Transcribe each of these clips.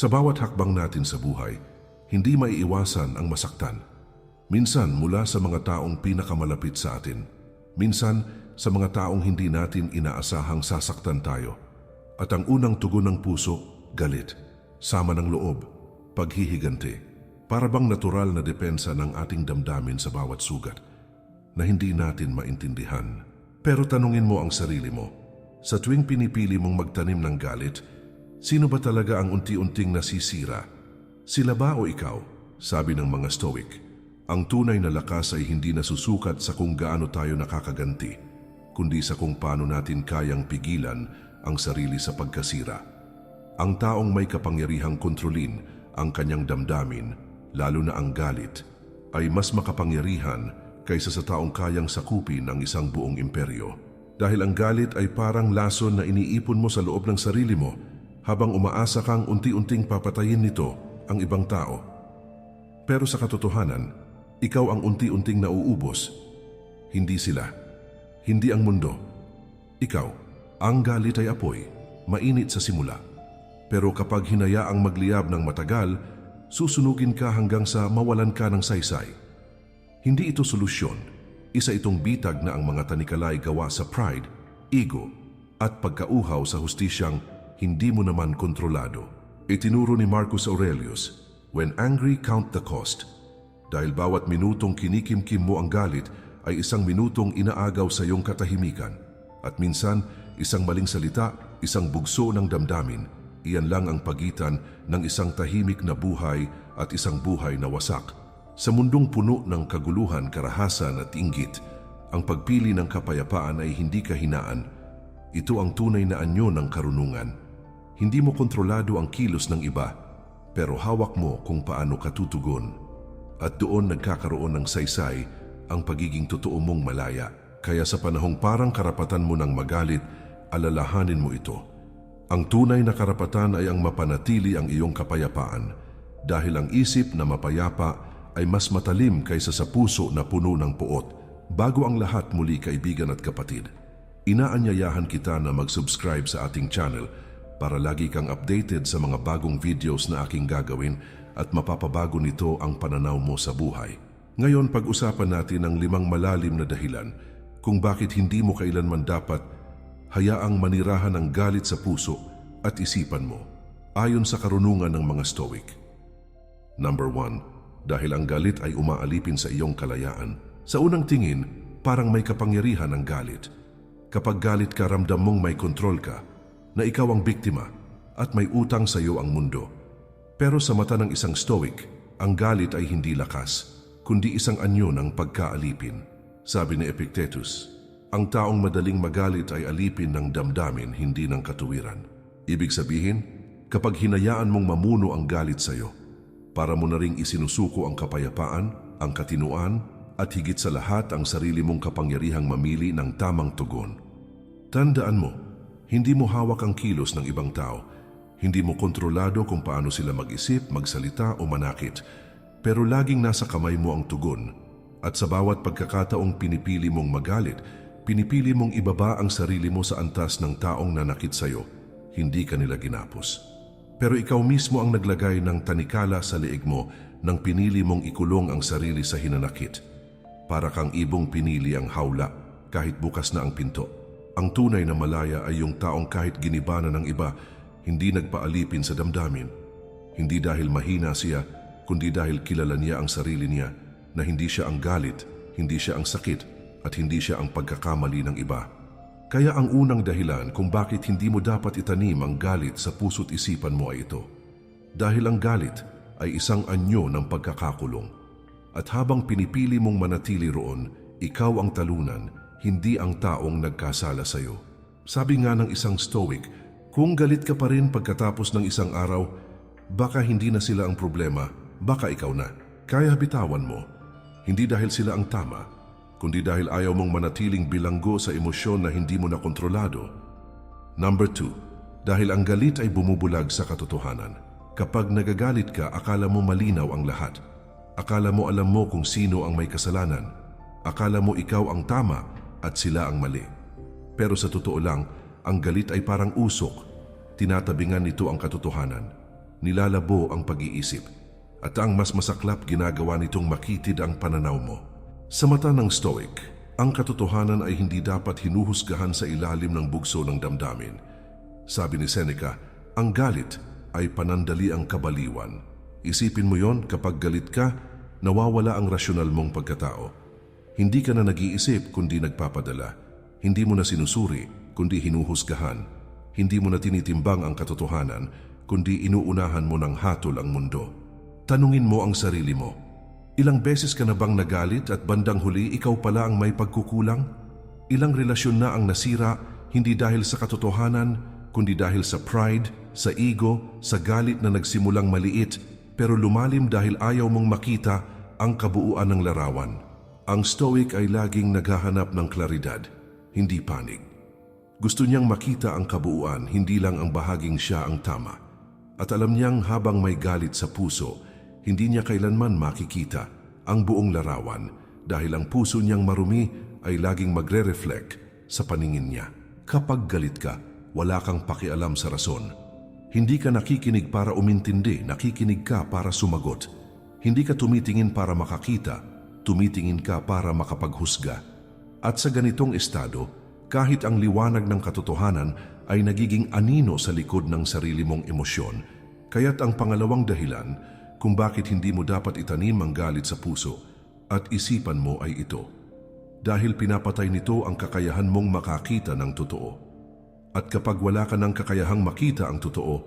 Sa bawat hakbang natin sa buhay, hindi maiiwasan ang masaktan. Minsan mula sa mga taong pinakamalapit sa atin. Minsan sa mga taong hindi natin inaasahang sasaktan tayo. At ang unang tugon ng puso, galit. Sama ng loob, paghihiganti. Para bang natural na depensa ng ating damdamin sa bawat sugat na hindi natin maintindihan. Pero tanungin mo ang sarili mo, sa tuwing pinipili mong magtanim ng galit, sino ba talaga ang unti-unting nasisira? Sila ba o ikaw? Sabi ng mga stoic. Ang tunay na lakas ay hindi nasusukat sa kung gaano tayo nakakaganti, kundi sa kung paano natin kayang pigilan ang sarili sa pagkasira. Ang taong may kapangyarihang kontrolin ang kanyang damdamin, lalo na ang galit, ay mas makapangyarihan kaysa sa taong kayang sakupin ang isang buong imperyo. Dahil ang galit ay parang lason na iniipon mo sa loob ng sarili mo habang umaasa kang unti-unting papatayin nito ang ibang tao. Pero sa katotohanan, ikaw ang unti-unting nauubos. Hindi sila. Hindi ang mundo. Ikaw, ang galit ay apoy, mainit sa simula. Pero kapag hinayaang magliyab ng matagal, susunugin ka hanggang sa mawalan ka ng saysay. Hindi ito solusyon. Isa itong bitag na ang mga tanikalay gawa sa pride, ego, at pagkauhaw sa hustisyang hindi mo naman kontrolado. Itinuro ni Marcus Aurelius, When angry, count the cost. Dahil bawat minutong kinikimkim mo ang galit ay isang minutong inaagaw sa iyong katahimikan. At minsan, isang maling salita, isang bugso ng damdamin, iyan lang ang pagitan ng isang tahimik na buhay at isang buhay na wasak. Sa mundong puno ng kaguluhan, karahasan at inggit, ang pagpili ng kapayapaan ay hindi kahinaan. Ito ang tunay na anyo ng karunungan. Hindi mo kontrolado ang kilos ng iba, pero hawak mo kung paano ka tutugon. At doon nagkakaroon ng saysay ang pagiging totoo mong malaya. Kaya sa panahong parang karapatan mo ng magalit, alalahanin mo ito. Ang tunay na karapatan ay ang mapanatili ang iyong kapayapaan dahil ang isip na mapayapa ay mas matalim kaysa sa puso na puno ng puot. Bago ang lahat muli kaibigan at kapatid, inaanyayahan kita na mag-subscribe sa ating channel para lagi kang updated sa mga bagong videos na aking gagawin at mapapabago nito ang pananaw mo sa buhay. Ngayon pag-usapan natin ang limang malalim na dahilan kung bakit hindi mo kailanman dapat hayaang manirahan ng galit sa puso at isipan mo ayon sa karunungan ng mga Stoic. Number 1. Dahil ang galit ay umaalipin sa iyong kalayaan. Sa unang tingin, parang may kapangyarihan ang galit. Kapag galit ka, ramdam mong may kontrol ka, na ikaw ang biktima at may utang sa iyo ang mundo. Pero sa mata ng isang stoic, ang galit ay hindi lakas, kundi isang anyo ng pagkaalipin. Sabi ni Epictetus, ang taong madaling magalit ay alipin ng damdamin, hindi ng katuwiran. Ibig sabihin, kapag hinayaan mong mamuno ang galit sa iyo, para mo na ring isinusuko ang kapayapaan, ang katinuan, at higit sa lahat ang sarili mong kapangyarihang mamili ng tamang tugon. Tandaan mo, hindi mo hawak ang kilos ng ibang tao. Hindi mo kontrolado kung paano sila mag-isip, magsalita o manakit. Pero laging nasa kamay mo ang tugon. At sa bawat pagkakataong pinipili mong magalit, pinipili mong ibaba ang sarili mo sa antas ng taong nanakit sa'yo. Hindi ka nila ginapos. Pero ikaw mismo ang naglagay ng tanikala sa leeg mo nang pinili mong ikulong ang sarili sa hinanakit. Para kang ibong pinili ang hawla kahit bukas na ang pinto. Ang tunay na malaya ay yung taong kahit ginibana ng iba, hindi nagpaalipin sa damdamin. Hindi dahil mahina siya, kundi dahil kilala niya ang sarili niya na hindi siya ang galit, hindi siya ang sakit, at hindi siya ang pagkakamali ng iba. Kaya ang unang dahilan kung bakit hindi mo dapat itanim ang galit sa puso't isipan mo ay ito. Dahil ang galit ay isang anyo ng pagkakakulong. At habang pinipili mong manatili roon, ikaw ang talunan, hindi ang taong nagkasala sa iyo. Sabi nga ng isang stoic, kung galit ka pa rin pagkatapos ng isang araw, baka hindi na sila ang problema, baka ikaw na. Kaya bitawan mo, hindi dahil sila ang tama, kundi dahil ayaw mong manatiling bilanggo sa emosyon na hindi mo na kontrolado. Number two, dahil ang galit ay bumubulag sa katotohanan. Kapag nagagalit ka, akala mo malinaw ang lahat. Akala mo alam mo kung sino ang may kasalanan. Akala mo ikaw ang tama at sila ang mali. Pero sa totoo lang, ang galit ay parang usok. Tinatabingan nito ang katotohanan. nilalabo ang pag-iisip. At ang mas masaklap ginagawa nitong makitid ang pananaw mo. Sa mata ng Stoic, ang katotohanan ay hindi dapat hinuhusgahan sa ilalim ng bugso ng damdamin. Sabi ni Seneca, ang galit ay panandali ang kabaliwan. Isipin mo yon kapag galit ka, nawawala ang rasyonal mong pagkatao. Hindi ka na nag-iisip kundi nagpapadala. Hindi mo na sinusuri kundi hinuhusgahan. Hindi mo na tinitimbang ang katotohanan kundi inuunahan mo ng hatol ang mundo. Tanungin mo ang sarili mo. Ilang beses ka na bang nagalit at bandang huli ikaw pala ang may pagkukulang? Ilang relasyon na ang nasira hindi dahil sa katotohanan kundi dahil sa pride, sa ego, sa galit na nagsimulang maliit pero lumalim dahil ayaw mong makita ang kabuuan ng larawan. Ang Stoic ay laging naghahanap ng klaridad, hindi panig. Gusto niyang makita ang kabuuan, hindi lang ang bahaging siya ang tama. At alam niyang habang may galit sa puso, hindi niya kailanman makikita ang buong larawan dahil ang puso niyang marumi ay laging magre-reflect sa paningin niya. Kapag galit ka, wala kang pakialam sa rason. Hindi ka nakikinig para umintindi, nakikinig ka para sumagot. Hindi ka tumitingin para makakita, tumitingin ka para makapaghusga. At sa ganitong estado, kahit ang liwanag ng katotohanan ay nagiging anino sa likod ng sarili mong emosyon, kaya't ang pangalawang dahilan kung bakit hindi mo dapat itanim ang galit sa puso at isipan mo ay ito. Dahil pinapatay nito ang kakayahan mong makakita ng totoo. At kapag wala ka ng kakayahang makita ang totoo,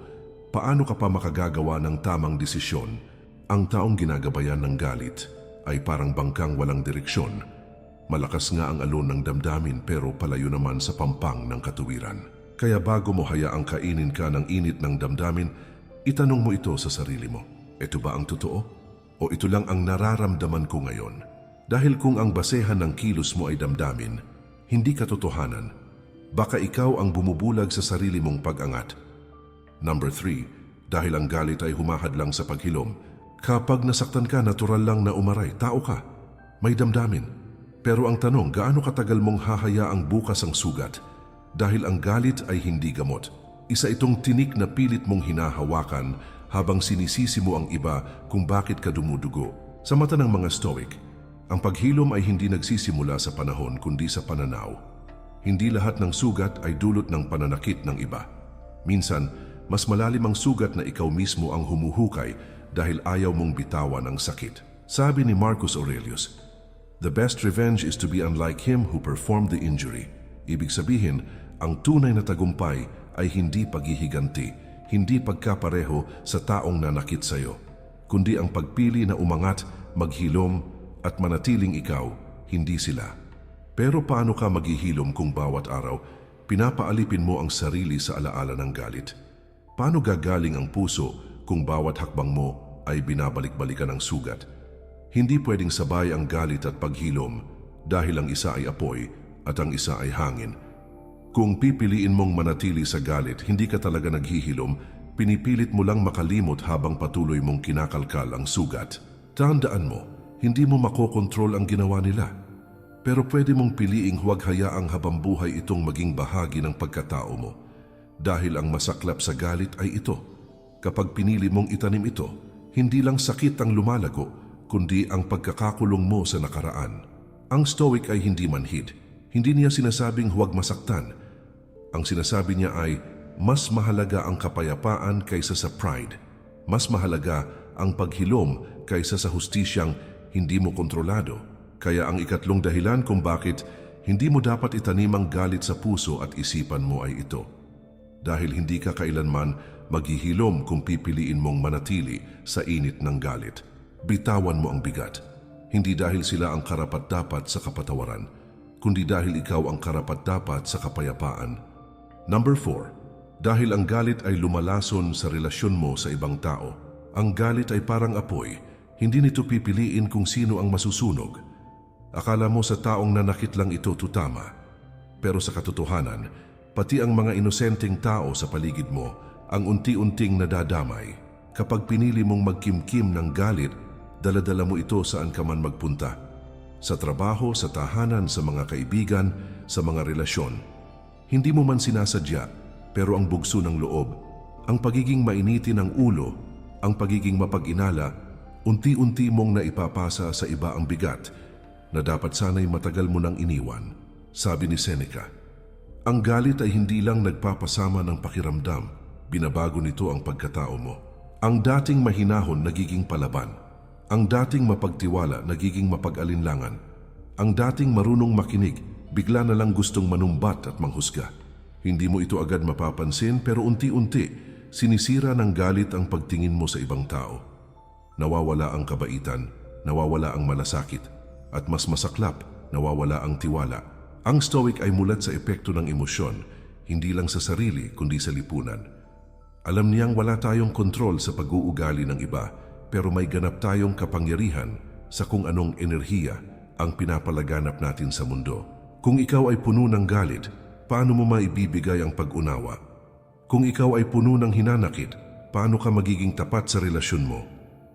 paano ka pa makagagawa ng tamang desisyon? Ang taong ginagabayan ng galit ay parang bangkang walang direksyon. Malakas nga ang alon ng damdamin pero palayo naman sa pampang ng katuwiran. Kaya bago mo hayaang kainin ka ng init ng damdamin, itanong mo ito sa sarili mo. Ito ba ang totoo? O ito lang ang nararamdaman ko ngayon? Dahil kung ang basehan ng kilos mo ay damdamin, hindi katotohanan, baka ikaw ang bumubulag sa sarili mong pag-angat. Number 3, dahil ang galit ay humahad lang sa paghilom, kapag nasaktan ka, natural lang na umaray, tao ka, may damdamin. Pero ang tanong, gaano katagal mong hahayaang bukas ang sugat? Dahil ang galit ay hindi gamot. Isa itong tinik na pilit mong hinahawakan habang sinisisi mo ang iba kung bakit ka dumudugo. Sa mata ng mga Stoic, ang paghilom ay hindi nagsisimula sa panahon kundi sa pananaw. Hindi lahat ng sugat ay dulot ng pananakit ng iba. Minsan, mas malalim ang sugat na ikaw mismo ang humuhukay dahil ayaw mong bitawan ang sakit. Sabi ni Marcus Aurelius, The best revenge is to be unlike him who performed the injury. Ibig sabihin, ang tunay na tagumpay ay hindi paghihiganti, hindi pagkapareho sa taong nanakit sa iyo, kundi ang pagpili na umangat, maghilom, at manatiling ikaw, hindi sila. Pero paano ka maghihilom kung bawat araw, pinapaalipin mo ang sarili sa alaala ng galit? Paano gagaling ang puso kung bawat hakbang mo ay binabalik-balikan ng sugat? Hindi pwedeng sabay ang galit at paghilom dahil ang isa ay apoy at ang isa ay hangin. Kung pipiliin mong manatili sa galit, hindi ka talaga naghihilom, pinipilit mo lang makalimot habang patuloy mong kinakalkal ang sugat. Tandaan mo, hindi mo makokontrol ang ginawa nila. Pero pwede mong piliing huwag hayaang habang buhay itong maging bahagi ng pagkatao mo. Dahil ang masaklap sa galit ay ito. Kapag pinili mong itanim ito, hindi lang sakit ang lumalago, kundi ang pagkakakulong mo sa nakaraan. Ang Stoic ay hindi manhid. Hindi niya sinasabing huwag masaktan. Ang sinasabi niya ay, mas mahalaga ang kapayapaan kaysa sa pride. Mas mahalaga ang paghilom kaysa sa hustisyang hindi mo kontrolado. Kaya ang ikatlong dahilan kung bakit hindi mo dapat itanim ang galit sa puso at isipan mo ay ito. Dahil hindi ka kailanman maghihilom kung pipiliin mong manatili sa init ng galit. Bitawan mo ang bigat. Hindi dahil sila ang karapat-dapat sa kapatawaran, kundi dahil ikaw ang karapat-dapat sa kapayapaan. Number 4. Dahil ang galit ay lumalason sa relasyon mo sa ibang tao. Ang galit ay parang apoy, hindi nito pipiliin kung sino ang masusunog. Akala mo sa taong nanakit lang ito tutama. Pero sa katotohanan, pati ang mga inosenteng tao sa paligid mo ang unti-unting nadadamay. Kapag pinili mong magkimkim ng galit, daladala mo ito saan ka man magpunta. Sa trabaho, sa tahanan, sa mga kaibigan, sa mga relasyon. Hindi mo man sinasadya, pero ang bugso ng loob, ang pagiging mainitin ng ulo, ang pagiging mapag-inala, unti-unti mong naipapasa sa iba ang bigat na dapat sana'y matagal mo nang iniwan. Sabi ni Seneca, ang galit ay hindi lang nagpapasama ng pakiramdam, binabago nito ang pagkatao mo. Ang dating mahinahon nagiging palaban. Ang dating mapagtiwala nagiging mapag-alinlangan. Ang dating marunong makinig, bigla na lang gustong manumbat at manghusga. Hindi mo ito agad mapapansin pero unti-unti, sinisira ng galit ang pagtingin mo sa ibang tao. Nawawala ang kabaitan, nawawala ang malasakit, at mas masaklap, nawawala ang tiwala. Ang stoic ay mulat sa epekto ng emosyon, hindi lang sa sarili kundi sa lipunan. Alam niyang wala tayong kontrol sa pag-uugali ng iba, pero may ganap tayong kapangyarihan sa kung anong enerhiya ang pinapalaganap natin sa mundo. Kung ikaw ay puno ng galit, paano mo maibibigay ang pag-unawa? Kung ikaw ay puno ng hinanakit, paano ka magiging tapat sa relasyon mo?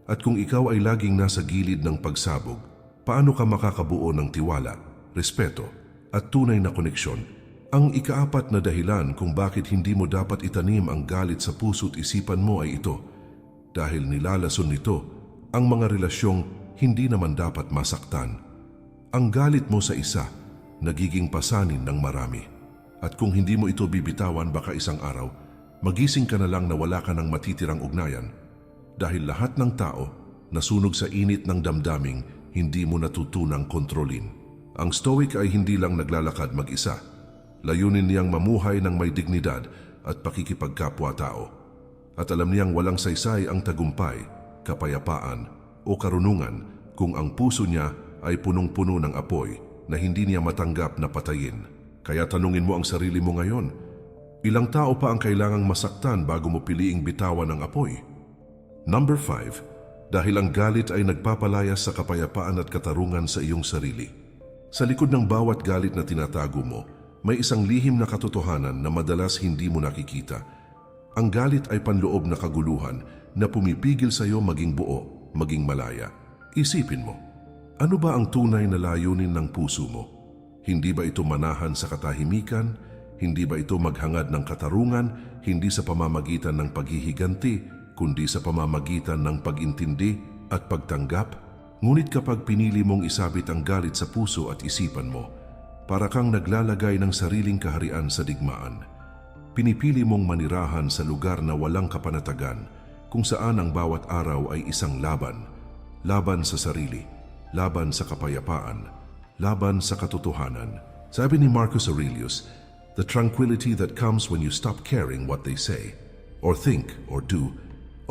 At kung ikaw ay laging nasa gilid ng pagsabog, paano ka makakabuo ng tiwala, respeto, at tunay na koneksyon? Ang ikaapat na dahilan kung bakit hindi mo dapat itanim ang galit sa puso't isipan mo ay ito. Dahil nilalason nito ang mga relasyong hindi naman dapat masaktan. Ang galit mo sa isa, nagiging pasanin ng marami. At kung hindi mo ito bibitawan baka isang araw, magising ka na lang na wala ka ng matitirang ugnayan. Dahil lahat ng tao nasunog sa init ng damdaming hindi mo natutunang kontrolin. Ang stoic ay hindi lang naglalakad mag-isa. Layunin niyang mamuhay ng may dignidad at pakikipagkapwa-tao. At alam niyang walang saysay ang tagumpay, kapayapaan o karunungan kung ang puso niya ay punong-puno ng apoy na hindi niya matanggap na patayin. Kaya tanungin mo ang sarili mo ngayon, ilang tao pa ang kailangang masaktan bago mo piliing bitawan ng apoy? Number 5. Dahil ang galit ay nagpapalayas sa kapayapaan at katarungan sa iyong sarili. Sa likod ng bawat galit na tinatago mo, may isang lihim na katotohanan na madalas hindi mo nakikita. Ang galit ay panloob na kaguluhan na pumipigil sa iyo maging buo, maging malaya. Isipin mo, ano ba ang tunay na layunin ng puso mo? Hindi ba ito manahan sa katahimikan? Hindi ba ito maghangad ng katarungan? Hindi sa pamamagitan ng paghihiganti, kundi sa pamamagitan ng pag-intindi at pagtanggap? Ngunit kapag pinili mong isabit ang galit sa puso at isipan mo, para kang naglalagay ng sariling kaharian sa digmaan. Pinipili mong manirahan sa lugar na walang kapanatagan, kung saan ang bawat araw ay isang laban. Laban sa sarili, laban sa kapayapaan, laban sa katotohanan. Sabi ni Marcus Aurelius, the tranquility that comes when you stop caring what they say, or think, or do,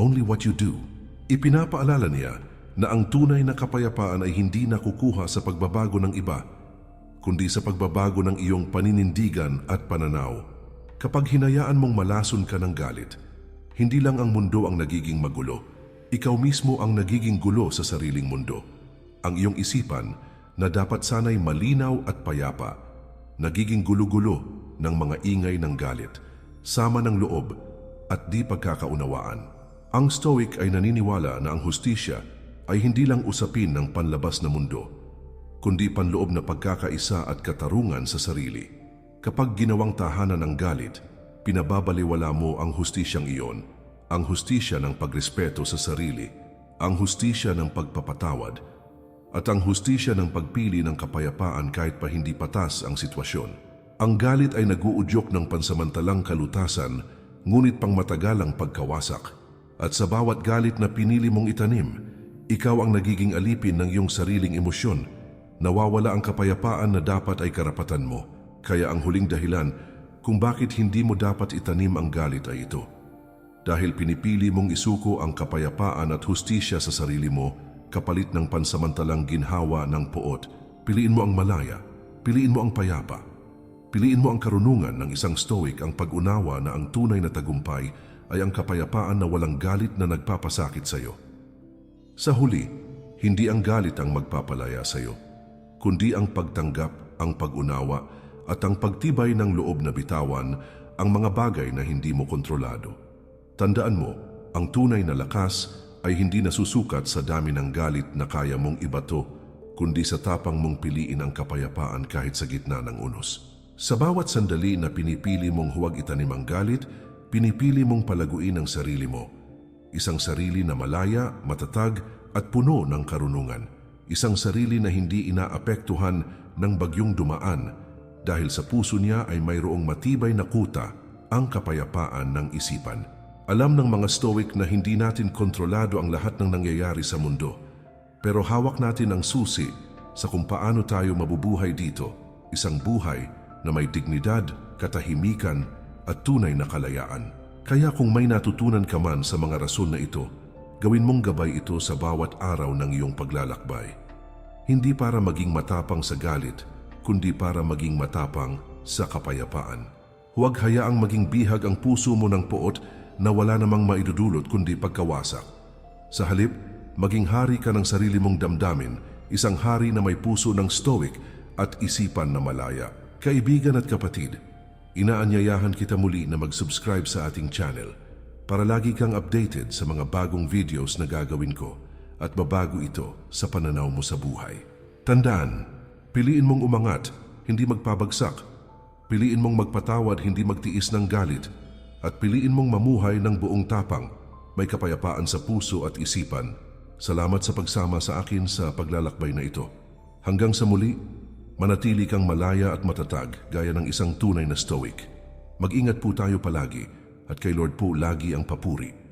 only what you do. Ipinapaalala niya na ang tunay na kapayapaan ay hindi nakukuha sa pagbabago ng iba, kundi sa pagbabago ng iyong paninindigan at pananaw. Kapag hinayaan mong malason ka ng galit, hindi lang ang mundo ang nagiging magulo, ikaw mismo ang nagiging gulo sa sariling mundo. Ang iyong isipan na dapat sanay malinaw at payapa, nagiging gulo-gulo ng mga ingay ng galit, sama ng loob at di pagkakaunawaan. Ang Stoic ay naniniwala na ang hustisya ay hindi lang usapin ng panlabas na mundo, kundi panloob na pagkakaisa at katarungan sa sarili. Kapag ginawang tahanan ng galit, pinababaliwala mo ang hustisyang iyon, ang hustisya ng pagrespeto sa sarili, ang hustisya ng pagpapatawad, at ang hustisya ng pagpili ng kapayapaan kahit pa hindi patas ang sitwasyon. Ang galit ay naguudyok ng pansamantalang kalutasan, ngunit pang matagalang pagkawasak. At sa bawat galit na pinili mong itanim, ikaw ang nagiging alipin ng iyong sariling emosyon. Nawawala ang kapayapaan na dapat ay karapatan mo. Kaya ang huling dahilan kung bakit hindi mo dapat itanim ang galit ay ito. Dahil pinipili mong isuko ang kapayapaan at hustisya sa sarili mo kapalit ng pansamantalang ginhawa ng poot, piliin mo ang malaya, piliin mo ang payapa. Piliin mo ang karunungan ng isang stoic ang pag-unawa na ang tunay na tagumpay ay ang kapayapaan na walang galit na nagpapasakit sa iyo. Sa huli, hindi ang galit ang magpapalaya sa iyo, kundi ang pagtanggap, ang pag-unawa, at ang pagtibay ng loob na bitawan ang mga bagay na hindi mo kontrolado. Tandaan mo, ang tunay na lakas ay hindi nasusukat sa dami ng galit na kaya mong ibato, kundi sa tapang mong piliin ang kapayapaan kahit sa gitna ng unos. Sa bawat sandali na pinipili mong huwag itanim ang galit, pinipili mong palaguin ang sarili mo. Isang sarili na malaya, matatag at puno ng karunungan. Isang sarili na hindi inaapektuhan ng bagyong dumaan dahil sa puso niya ay mayroong matibay na kuta ang kapayapaan ng isipan. Alam ng mga stoic na hindi natin kontrolado ang lahat ng nangyayari sa mundo. Pero hawak natin ang susi sa kung paano tayo mabubuhay dito, isang buhay na may dignidad, katahimikan at tunay na kalayaan. Kaya kung may natutunan ka man sa mga rason na ito, gawin mong gabay ito sa bawat araw ng iyong paglalakbay. Hindi para maging matapang sa galit, kundi para maging matapang sa kapayapaan. Huwag hayaang maging bihag ang puso mo ng poot na wala namang maidudulot kundi pagkawasak. Sa halip, maging hari ka ng sarili mong damdamin, isang hari na may puso ng stoic at isipan na malaya. Kaibigan at kapatid, inaanyayahan kita muli na mag-subscribe sa ating channel para lagi kang updated sa mga bagong videos na gagawin ko at babago ito sa pananaw mo sa buhay. Tandaan, piliin mong umangat, hindi magpabagsak. Piliin mong magpatawad, hindi magtiis ng galit. At piliin mong mamuhay ng buong tapang, may kapayapaan sa puso at isipan. Salamat sa pagsama sa akin sa paglalakbay na ito. Hanggang sa muli, manatili kang malaya at matatag gaya ng isang tunay na stoic. Mag-ingat po tayo palagi at kay Lord po lagi ang papuri.